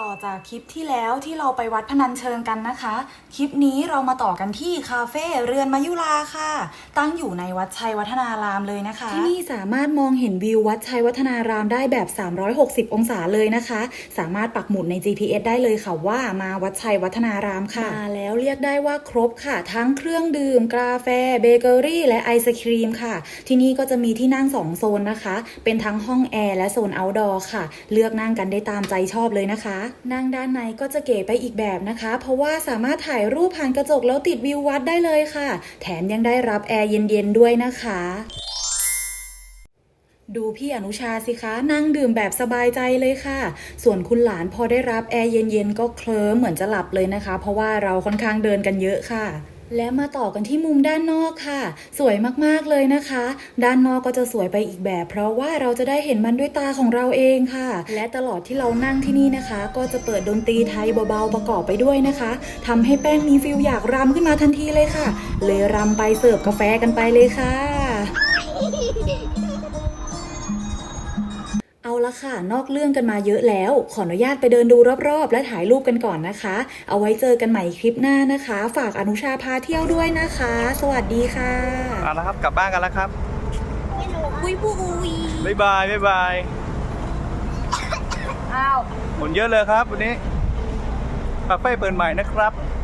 ต่อจากคลิปที่แล้วที่เราไปวัดพนัญเชิงกันนะคะ คลิปนี้เรามาต่อกันที่คาเฟ่เรือนมายุราค่ะ ตั้งอยู่ในวัดชัยวัฒนารามเลยนะคะ ที่นี่สามารถมองเห็นวิววัดชัยวัฒนารามได้แบบ 360 องศาเลยนะคะ สามารถปักหมุดใน GPS ได้เลยค่ะว่ามาวัดชัยวัฒนารามค่ะมาแล้วเรียกได้ว่าครบค่ะ ทั้งเครื่องดื่ม กาแฟเบเกอรี่ และไอศครีมค่ะ ที่นี่ก็จะมีที่นั่ง 2 โซนนะคะ เป็นทั้งห้องแอร์และโซน outdoor ค่ะ เลือกนั่งกันได้ตามใจชอบเลยนะคะนั่งด้านในก็จะเก๋ไปอีกแบบนะคะ เพราะว่าสามารถถ่ายรูปผ่านกระจกแล้วติดวิววัดได้เลยค่ะ แถมยังได้รับแอร์เย็นๆด้วยนะคะดูพี่อนุชาสิคะนั่งดื่มแบบสบายใจเลยค่ะ ส่วนคุณหลานพอได้รับแอร์เย็นๆก็เคลิ้มเหมือนจะหลับเลยนะคะ เพราะว่าเราค่อนข้างเดินกันเยอะค่ะ และมาต่อกันที่มุมด้านนอกค่ะ สวยมากๆเลยนะคะ ด้านนอกก็จะสวยไปอีกแบบ เพราะว่าเราจะได้เห็นมันด้วยตาของเราเองค่ะ และตลอดที่เรานั่งที่นี่นะคะ ก็จะเปิดดนตรีไทยเบาๆประกอบไปด้วยนะคะทำให้แป้งมีฟิลอยากรำขึ้นมาทันทีเลยค่ะ เลยรำไปเสิร์ฟกาแฟกันไปเลยค่ะ ละค่ะ นอกเรื่องกันมาเยอะแล้ว ขออนุญาตไปเดินดูรอบๆ และถ่ายรูปกันก่อนนะคะ เอาไว้เจอกันใหม่คลิปหน้านะคะ ฝากอนุชาพาเที่ยวด้วยนะคะ สวัสดีค่ะเอาละครับกลับบ้านกันแล้วครับปุยปุยบ๊ายบายบ๊ายบายอ้าวคนเยอะเลยครับวันนี้คาเฟ่เปิดใหม่นะครับอ